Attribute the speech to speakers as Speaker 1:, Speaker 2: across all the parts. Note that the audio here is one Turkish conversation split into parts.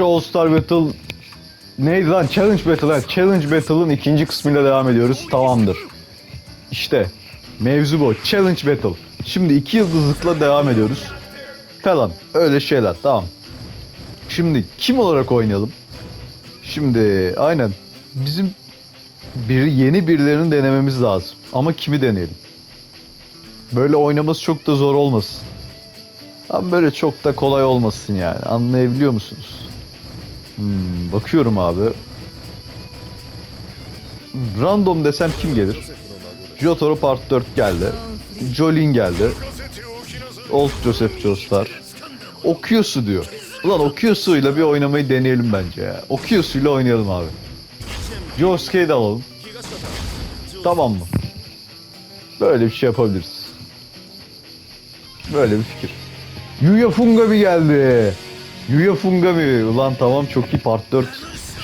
Speaker 1: All Star Battle neydi lan? Challenge Battle. Evet, Challenge Battle'ın ikinci kısmıyla devam ediyoruz. Tamamdır. İşte mevzu bu. Challenge Battle. Şimdi iki yıldızlıkla devam ediyoruz. Falan. Öyle şeyler. Tamam. Şimdi kim olarak oynayalım? Şimdi aynen bizim bir yeni birilerini denememiz lazım. Ama kimi deneyelim? Böyle oynaması çok da zor olmasın. Ama böyle çok da kolay olmasın yani. Anlayabiliyor musunuz? Hmm, bakıyorum abi. Random desem kim gelir? Jotaro Part 4 geldi. Jolin geldi. Old Joseph Joestar. Okuyosu diyor. Ulan Okuyosu'yla bir oynamayı deneyelim bence ya. Okuyosu'yla oynayalım abi. Josuke'yi de alalım. Tamam mı? Böyle bir şey yapabiliriz. Böyle bir fikir. Yuya Fungami geldi. Yuya Fungami. Ulan tamam çok iyi part 4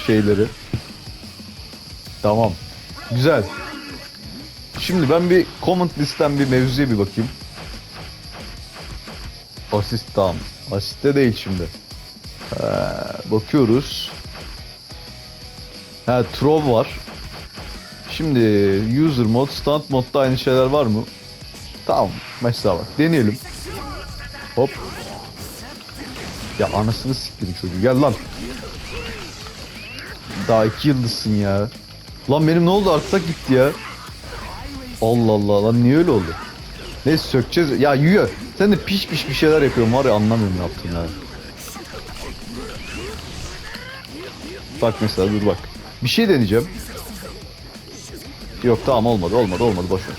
Speaker 1: şeyleri. Tamam. Güzel. Şimdi ben bir comment listem bir mevzuya bir bakayım. Asist tamam. Asiste değil şimdi. Ee, bakıyoruz. Ha Trov var. Şimdi user mod, stand modda aynı şeyler var mı? Tamam. Mesela bak deneyelim. Hop. Ya anasını siktirin çocuğu. Gel lan. Daha iki yıldızsın ya. Lan benim ne oldu artsak gitti ya. Allah Allah lan niye öyle oldu? Neyse sökeceğiz. Ya Yuya sen de piş piş bir şeyler yapıyorsun var ya anlamıyorum ne yaptın ya. Bak mesela dur bak. Bir şey deneyeceğim. Yok tamam olmadı olmadı olmadı boş ver.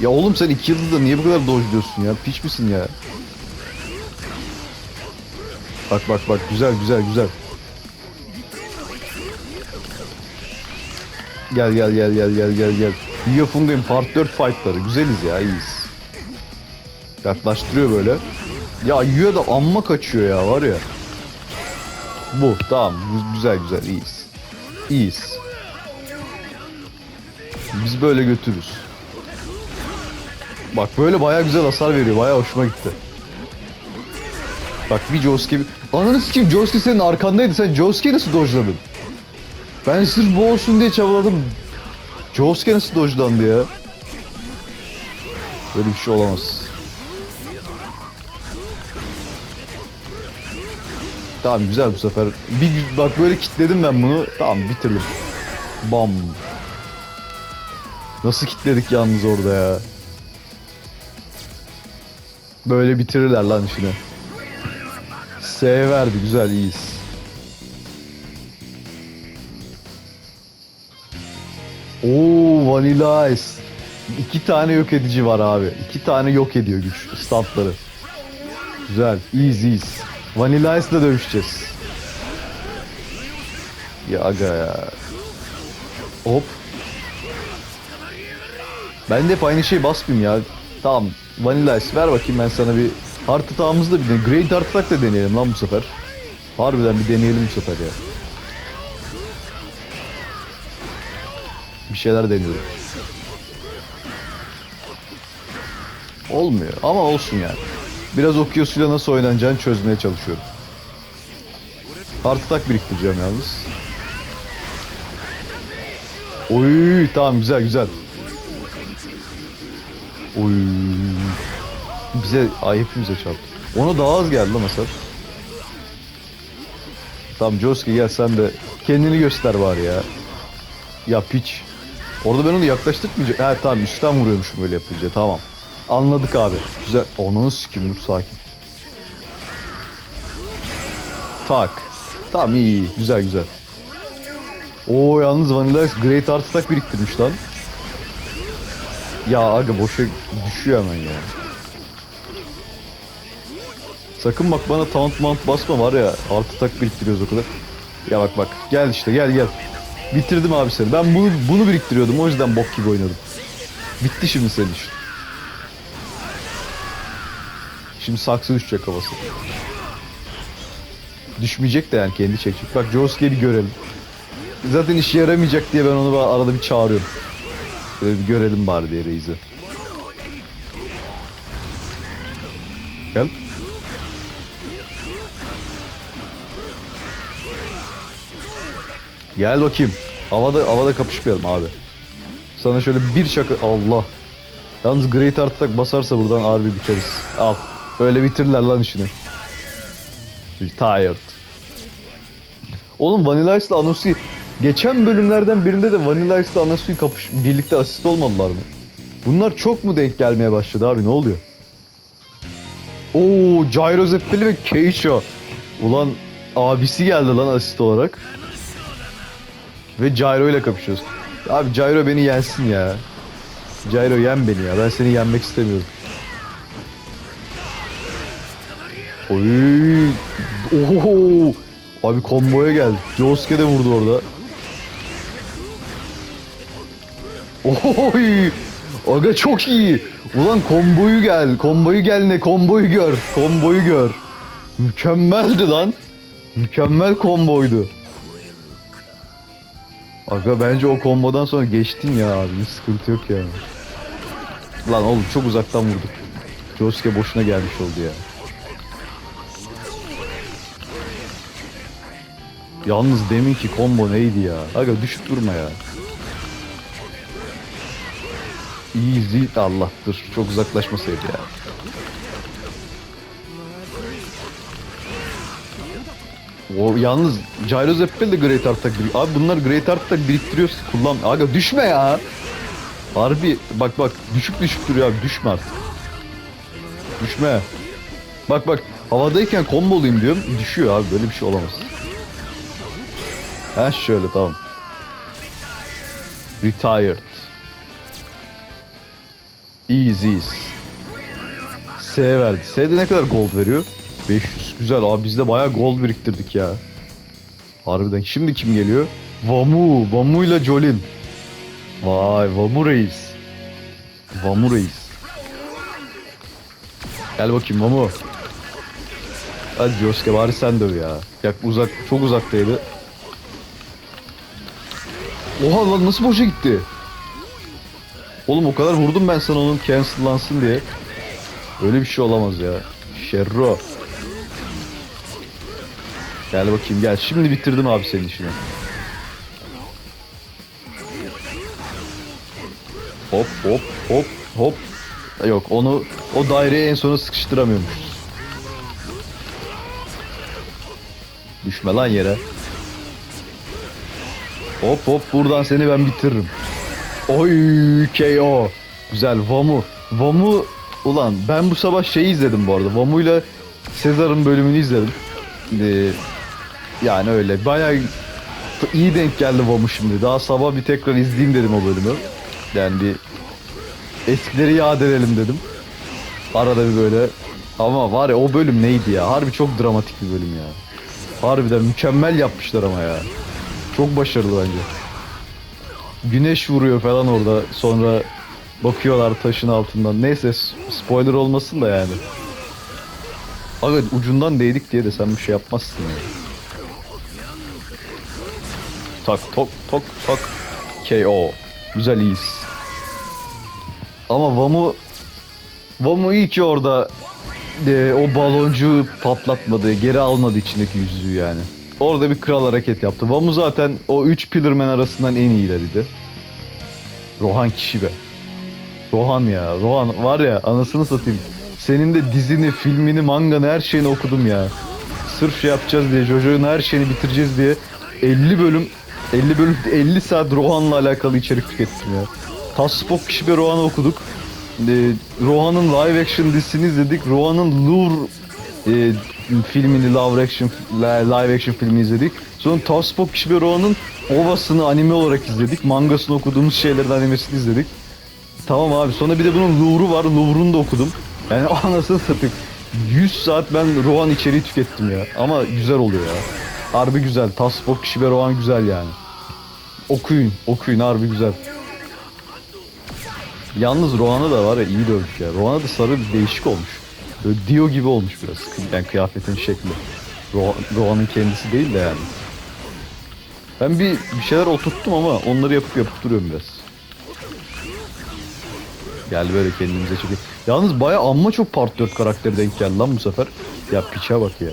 Speaker 1: Ya oğlum sen iki yıldızda niye bu kadar dojluyorsun ya? Piç misin ya? Bak bak bak güzel güzel güzel. Gel gel gel gel gel gel gel. Yafunga'nın part 4 fightları güzeliz ya iyiyiz. Yaklaştırıyor böyle. Ya Yuya da amma kaçıyor ya var ya. Bu tamam gü- güzel güzel iyiyiz. İyiyiz. Biz böyle götürürüz. Bak böyle baya güzel hasar veriyor. Baya hoşuma gitti. Bak bir Josuke... Ananı sikeyim Josuke senin arkandaydı. Sen Josuke'yi nasıl dojladın? Ben sırf bu olsun diye çabaladım. Josuke nasıl dojlandı ya? Böyle bir şey olamaz. Tamam güzel bu sefer. Bir bak böyle kitledim ben bunu. Tamam bitirdim. Bam. Nasıl kitledik yalnız orada ya? Böyle bitirirler lan işini. S verdi güzel iyiyiz. Oo Vanilla Ice. İki tane yok edici var abi. İki tane yok ediyor güç statları. Güzel. iyiyiz iyiyiz. Vanilla Ice'la dövüşeceğiz. Ya aga ya. Hop. Ben de hep aynı şeyi basmayayım ya. Tamam. Vanilla Ice ver bakayım ben sana bir Heart Attack'ımızı da bir de Great Heart Attack da deneyelim lan bu sefer. Harbiden bir deneyelim bu sefer ya. Bir şeyler deniyorum. Olmuyor ama olsun yani. Biraz okuyosuyla nasıl oynanacağını çözmeye çalışıyorum. Heart Attack biriktireceğim yalnız. Oy tamam güzel güzel. Oy. Bize ay hepimize çarptı. Ona daha az geldi hasar. Tamam Joski gel sen de kendini göster var ya. Ya piç. Orada ben onu yaklaştırmayacak. Ha tamam üstten vuruyormuşum böyle yapınca tamam. Anladık abi. Güzel. Onu sikim dur sakin. Tak. Tamam iyi iyi. Güzel güzel. Oo yalnız Vanilla Ice Great Art Attack biriktirmiş lan. Ya aga boşa düşüyor hemen ya. Sakın bak bana taunt mount basma var ya. Art attack biriktiriyoruz o kadar. Ya bak bak. Gel işte gel gel. Bitirdim abi seni. Ben bunu bunu biriktiriyordum. O yüzden bok gibi oynadım. Bitti şimdi senin işin. Şimdi saksı düşecek havası. Düşmeyecek de yani kendi çekecek. Bak Josuke'yi bir görelim. Zaten işe yaramayacak diye ben onu arada bir çağırıyorum. Böyle bir görelim bari diye Reis'i. Gel. Gel bakayım. Havada havada kapışmayalım abi. Sana şöyle bir şaka Allah. Yalnız Great Art'tak basarsa buradan harbi biteriz. Al. Böyle bitirler lan işini. Retired. Oğlum Vanilla Ice'la Anasu'yu geçen bölümlerden birinde de Vanilla Ice'la Anasu'yu kapış birlikte asist olmadılar mı? Bunlar çok mu denk gelmeye başladı abi ne oluyor? Oo, Gyro Zeppeli ve Keisha. Ulan abisi geldi lan asist olarak. Ve Gyro ile kapışıyoruz. Abi Gyro beni yensin ya. Gyro yen beni ya. Ben seni yenmek istemiyorum. Oy. Oho. Abi komboya geldi. Josuke de vurdu orada. Oy. Aga çok iyi. Ulan komboyu gel. Komboyu gel ne? Komboyu gör. Komboyu gör. Mükemmeldi lan. Mükemmel komboydu. Aga bence o kombodan sonra geçtin ya abi. Hiç sıkıntı yok ya. Lan oğlum çok uzaktan vurduk. Josuke boşuna gelmiş oldu ya. Yalnız deminki combo neydi ya? Aga düşüp durma ya. Easy Allah dur çok uzaklaşmasaydı ya. O yalnız Gyro Zeppel de Great Art'ta Abi bunlar Great Art'ta biriktiriyorsa kullan. Aga düşme ya. Harbi bak bak düşük düşük duruyor abi düşme artık. Düşme. Bak bak havadayken komboluyum diyorum düşüyor abi böyle bir şey olamaz. Ha şöyle tamam. Retired. Easy. S verdi. S'de ne kadar gold veriyor? 500. Güzel abi biz de bayağı gold biriktirdik ya. Harbiden. Şimdi kim geliyor? Vamu. Vamu ile Jolin. Vay Vamu reis. Vamu reis. Gel bakayım Vamu. Hadi Josuke bari sen döv ya. Yak uzak, çok uzaktaydı. Oha lan nasıl boşa gitti? Oğlum o kadar vurdum ben sana onun cancellansın diye. Öyle bir şey olamaz ya. Şerro. Gel bakayım gel. Şimdi bitirdim abi senin işini. Hop hop hop hop. Yok onu o daireye en sona sıkıştıramıyormuşuz. Düşme lan yere. Hop hop buradan seni ben bitiririm. Oy KO. Güzel Vamu. Vamu ulan ben bu sabah şeyi izledim bu arada. Vamu'yla Sezar'ın bölümünü izledim. Ee, yani öyle bayağı iyi denk geldi Vamu şimdi. Daha sabah bir tekrar izleyeyim dedim o bölümü. Yani bir eskileri yad edelim dedim. Arada bir böyle. Ama var ya o bölüm neydi ya? Harbi çok dramatik bir bölüm ya. Harbiden mükemmel yapmışlar ama ya. Çok başarılı bence. Güneş vuruyor falan orada. Sonra bakıyorlar taşın altından. Neyse spoiler olmasın da yani. Abi ucundan değdik diye de sen bir şey yapmazsın ya. Tak tok tok tok. KO. Güzel iyiyiz. Ama Vamu Vamu iyi ki orada e, o baloncuğu patlatmadı, geri almadı içindeki yüzüğü yani. Orada bir kral hareket yaptı. Vamu zaten o 3 Pillarman arasından en iyileriydi. Rohan kişi be. Rohan ya. Rohan var ya anasını satayım. Senin de dizini, filmini, manganı her şeyini okudum ya. Sırf şey yapacağız diye, Jojo'nun her şeyini bitireceğiz diye 50 bölüm 50 bölüm 50 saat Rohan'la alakalı içerik tükettim ya. Taspok kişi bir Rohan'ı okuduk. Ee, Rohan'ın live action dizisini izledik. Rohan'ın Lure e, filmini live action live action filmini izledik. Sonra Taspok kişi bir Rohan'ın ovasını anime olarak izledik. Mangasını okuduğumuz şeylerin animesini izledik. Tamam abi sonra bir de bunun Louvre'u var. Louvre'unu da okudum. Yani anasını satayım. 100 saat ben Rohan içeriği tükettim ya. Ama güzel oluyor ya. Harbi güzel. Ve Rohan güzel yani. Okuyun. Okuyun harbi güzel. Yalnız Rohan'a da var ya iyi dövmüş ya. Rohan'a da sarı bir değişik olmuş. Böyle Dio gibi olmuş biraz. Yani kıyafetin şekli. Rohan- Rohan'ın kendisi değil de yani. Ben bir, bir şeyler oturttum ama onları yapıp yapıp duruyorum biraz. Gel böyle kendimize çekelim. Yalnız baya amma çok part 4 karakteri denk geldi lan bu sefer. Ya piçe bak ya.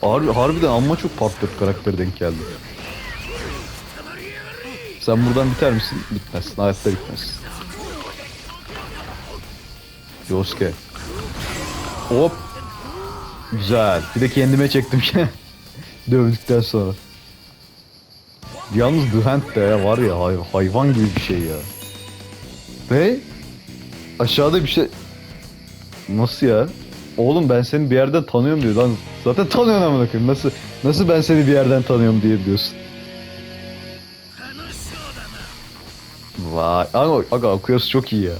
Speaker 1: Harbi, harbiden amma çok part 4 karakteri denk geldi. Sen buradan biter misin? Bitmezsin. Hayatta bitmezsin. Yosuke. Hop. Güzel. Bir de kendime çektim ki. Dövdükten sonra. Yalnız Hand de var ya hay- hayvan gibi bir şey ya. Ve aşağıda bir şey... Nasıl ya? Oğlum ben seni bir yerden tanıyorum diyor lan. Zaten tanıyorsun amına koyayım. Nasıl nasıl ben seni bir yerden tanıyorum diye diyorsun. Vay. Aga, aga Akuyos çok iyi ya.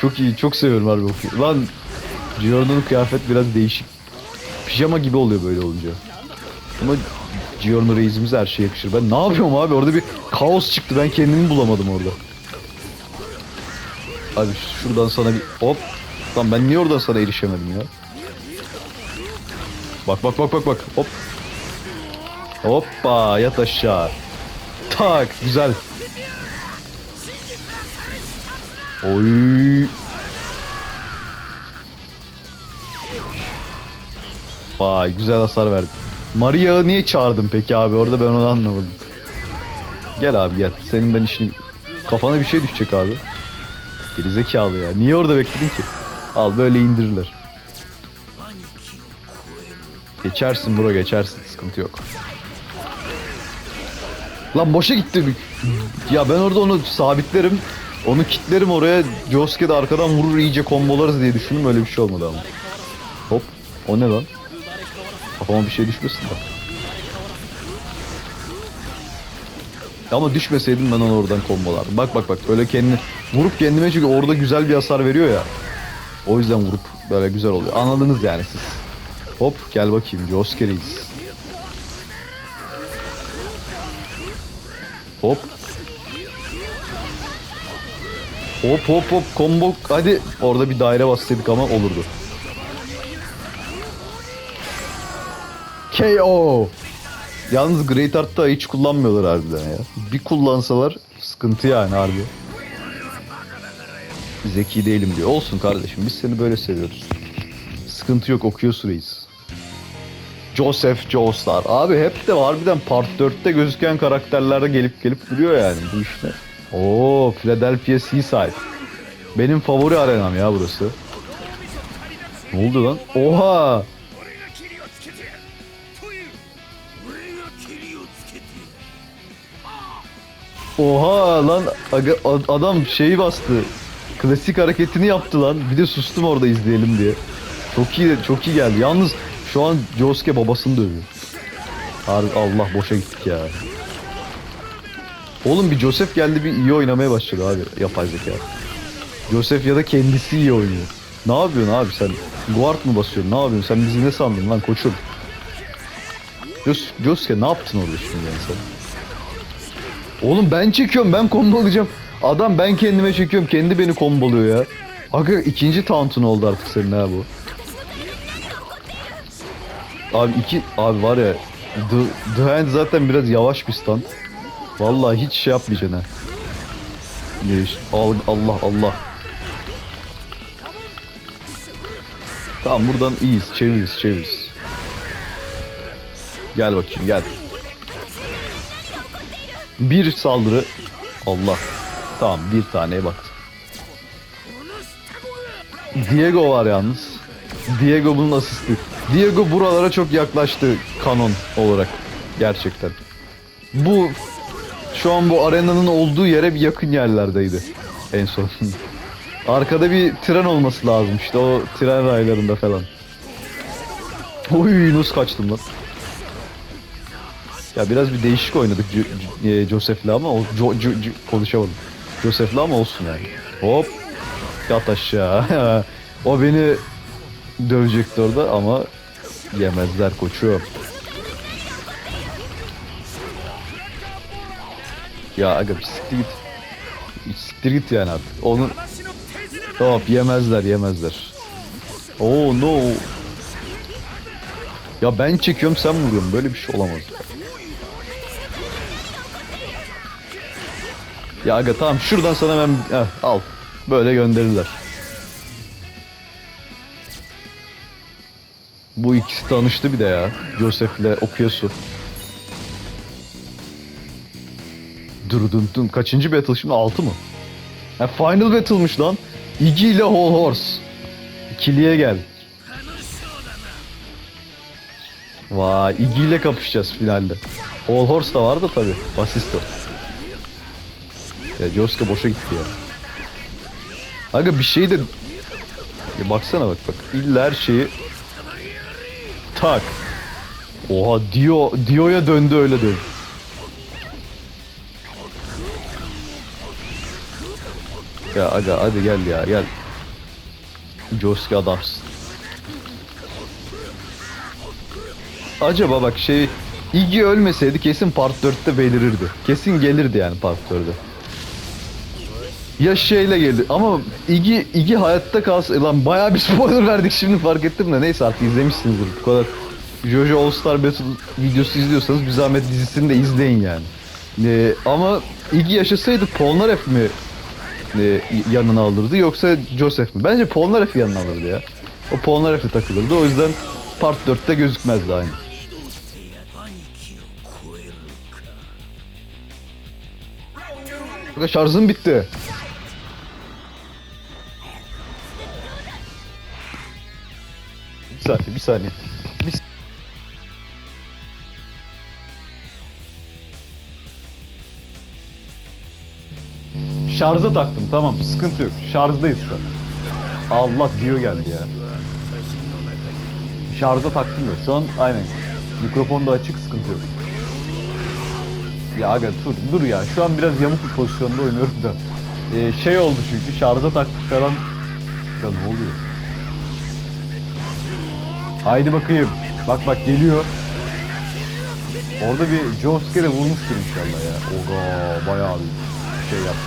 Speaker 1: Çok iyi. Çok seviyorum harbi Akuyos. Lan Giorno'nun kıyafet biraz değişik. Pijama gibi oluyor böyle olunca. Ama Giorno reisimiz her şeye yakışır. Ben ne yapıyorum abi? Orada bir kaos çıktı. Ben kendimi bulamadım orada. Abi şuradan sana bir hop. Lan ben niye oradan sana erişemedim ya? Bak bak bak bak bak. Hop. Hoppa yat aşağı. Tak güzel. Oy. Vay güzel hasar verdi. Maria'yı niye çağırdın peki abi? Orada ben onu anlamadım. Gel abi gel. Senin ben işini... Kafana bir şey düşecek abi. Gerizekalı ya. Niye orada bekledin ki? Al böyle indirirler. Geçersin bro geçersin. Sıkıntı yok. Lan boşa gitti. Ya ben orada onu sabitlerim. Onu kitlerim oraya. Josuke de arkadan vurur iyice kombolarız diye düşündüm. Öyle bir şey olmadı ama. Hop. O ne lan? Kafama bir şey düşmesin bak. Ama düşmeseydim ben onu oradan kombolardım. Bak bak bak öyle kendini vurup kendime çünkü orada güzel bir hasar veriyor ya. O yüzden vurup böyle güzel oluyor. Anladınız yani siz. Hop gel bakayım Josuke Reis. Hop. Hop hop hop combo hadi orada bir daire bassaydık ama olurdu. KO. Yalnız Great Art'ta hiç kullanmıyorlar harbiden ya. Bir kullansalar sıkıntı yani harbi zeki değilim diyor. Olsun kardeşim biz seni böyle seviyoruz. Sıkıntı yok okuyorsun reis. Joseph Joestar. Abi hep de harbiden Part 4'te gözüken karakterlerde gelip gelip duruyor yani bu işte. Oo Philadelphia Seaside. Benim favori arenam ya burası. Ne oldu lan? Oha! Oha lan adam şeyi bastı. Klasik hareketini yaptı lan. Bir de sustum orada izleyelim diye. Çok iyi çok iyi geldi. Yalnız şu an Josuke babasını dövüyor. Harbi Allah boşa gittik ya. Oğlum bir Joseph geldi bir iyi oynamaya başladı abi yapay zeka. Joseph ya da kendisi iyi oynuyor. Ne yapıyorsun abi sen? Guard mı basıyorsun? Ne yapıyorsun? Sen bizi ne sandın lan koçum? Jos Josuke ne yaptın orada şimdi yani sen? Oğlum ben çekiyorum ben kombolayacağım. Adam ben kendime çekiyorum kendi beni komboluyor ya. Aga ikinci taunt'un oldu artık senin ha bu. Abi iki abi var ya The, The Hand zaten biraz yavaş bir stand. Vallahi hiç şey yapmayacaksın ha. Allah Allah. Tamam buradan iyiyiz çeviririz çeviririz. Gel bakayım gel. Bir saldırı. Allah. Tamam bir taneye baktım. Diego var yalnız. Diego bunun asisti. Diego buralara çok yaklaştı kanon olarak. Gerçekten. Bu şu an bu arenanın olduğu yere bir yakın yerlerdeydi. En son. Arkada bir tren olması lazım işte o tren raylarında falan. Oy nasıl kaçtım lan. Ya biraz bir değişik oynadık e, Joseph'le ama o Jo- Jo- Jo- konuşamadım. Josef'le ama olsun yani. Hop. Yat aşağı. o beni dövecekti orada ama yemezler koçum. Ya aga siktir git. Siktir git yani artık. Onun... Hop yemezler yemezler. Oh no. Ya ben çekiyorum sen vuruyorsun. Böyle bir şey olamaz. Ya. Aga tamam şuradan sana ben Heh, al. Böyle gönderirler. Bu ikisi tanıştı bir de ya. Joseph ile Okuyasu. Durdun dun. Kaçıncı battle şimdi? 6 mı? Ha, final battle'mış lan. Iggy ile Whole Horse. İkiliye gel. Vay Iggy ile kapışacağız finalde. Whole Horse da var da tabi. Basisto. Ya Josuke boşa gitti ya. Aga bir şey de... Ya baksana bak bak. İlla her şeyi... Tak. Oha Dio, Dio'ya döndü öyle döndü. Ya aga hadi gel ya gel. Josuke adamsın. Acaba bak şey Iggy ölmeseydi kesin part 4'te belirirdi. Kesin gelirdi yani part 4'e. Ya şeyle geldi ama Iggy, Iggy hayatta kalsın. Lan bayağı bir spoiler verdik şimdi fark ettim de neyse artık izlemişsinizdir. Bu kadar Jojo All Star Battle videosu izliyorsanız bir zahmet dizisini de izleyin yani. Ee, ama Iggy yaşasaydı Polnareff mi e, yanına alırdı yoksa Joseph mi? Bence Polnareff yanına alırdı ya. O Polnareff'le takılırdı o yüzden part 4'te gözükmezdi aynı. Şarjım bitti. Saniye, bir Şarja taktım tamam sıkıntı yok. Şarjdayız şu an. Allah diyor geldi ya. Şarja taktım ya. Şu an aynen. Mikrofon da açık sıkıntı yok. Ya aga dur, dur ya. Şu an biraz yamuk bir pozisyonda oynuyorum da. Ee, şey oldu çünkü şarja taktık falan. Ya ne oluyor? Haydi bakayım. Bak bak geliyor. Orada bir Josuke'de vurmuştur inşallah ya. Oga bayağı bir şey yaptı.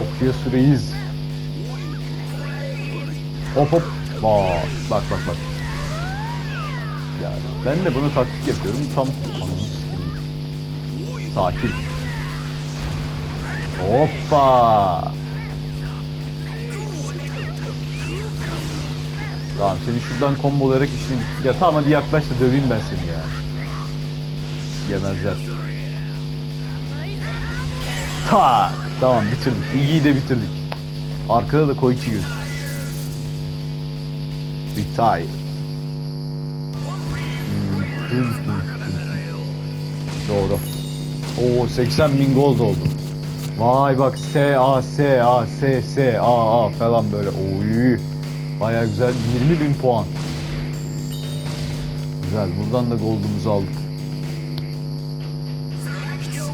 Speaker 1: Okuya süreyiz. Hop hop. Bak bak bak bak. Yani ben de bunu taktik yapıyorum. Tam. Sakin. Hoppa. Tamam seni şuradan kombolayarak işini... Ya tamam hadi yaklaş da döveyim ben seni ya. Yemezler. Tak. Tamam bitirdik. İyiyi de bitirdik. Arkada da Koichi göz. Retire. Doğru. Oo 80 bin gold oldu. Vay bak S A S A S S A A falan böyle. Oy. Baya güzel 20 bin puan. Güzel buradan da gold'umuzu aldık.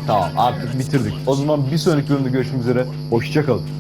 Speaker 1: Tamam artık bitirdik. O zaman bir sonraki bölümde görüşmek üzere. Hoşçakalın.